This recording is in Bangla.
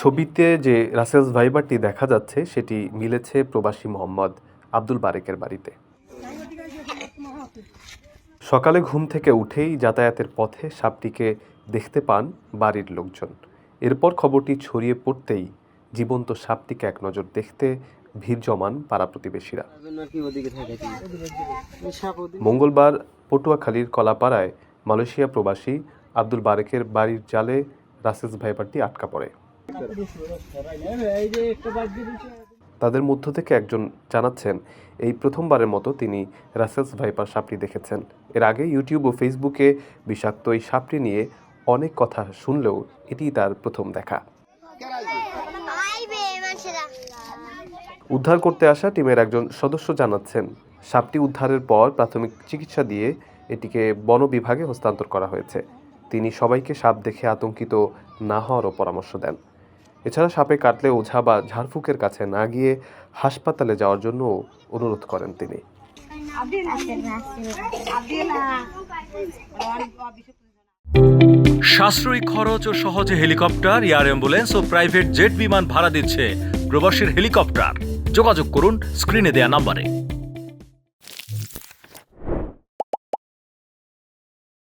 ছবিতে যে রাসেলস ভাইবারটি দেখা যাচ্ছে, সেটি মিলেছে প্রবাসী মোহাম্মদ আব্দুল বারেকের বাড়িতে। সকালে ঘুম থেকে উঠেই যাতায়াতের পথে সাপটিকে দেখতে পান বাড়ির লোকজন। এরপর খবরটি ছড়িয়ে পড়তেই জীবন্ত সাপটিকে এক নজর দেখতে ভিড় জমান পাড়া প্রতিবেশীরা। মঙ্গলবার পটুয়াখালীর কলাপাড়ায় মালয়েশিয়া প্রবাসী আব্দুল বারেকের বাড়ির জালে রাসেলস ভাইপারটি আটকা পড়ে। তাদের মধ্য থেকে একজন জানাচ্ছেন, এই প্রথমবারের মতো তিনি রাসেলস ভাইপার সাপটি দেখেছেন। এর আগে ইউটিউব ও ফেসবুকে বিষাক্ত এই সাপটি নিয়ে অনেক কথা শুনলেও এটি তার প্রথম দেখা। উদ্ধার করতে আসা টিমের একজন সদস্য জানাচ্ছেন, সাপটি উদ্ধারের পর প্রাথমিক চিকিৎসা দিয়ে এটিকে বন বিভাগে হস্তান্তর করা হয়েছে। তিনি সবাইকে সাপ দেখে আতঙ্কিত না হওয়ারও পরামর্শ দেন। এছাড়া সাপে কাটলে ওঝা বা ঝাড়ফুকের কাছে না গিয়ে হাসপাতালে যাওয়ার জন্য অনুরোধ করেন তিনি। সাশ্রয়ী খরচ ও সহজে হেলিকপ্টার, এয়ার অ্যাম্বুলেন্স ও প্রাইভেট জেট বিমান ভাড়া দিচ্ছে প্রবাসীর হেলিকপ্টার। যোগাযোগ করুন স্ক্রিনে দেয়া নাম্বারে।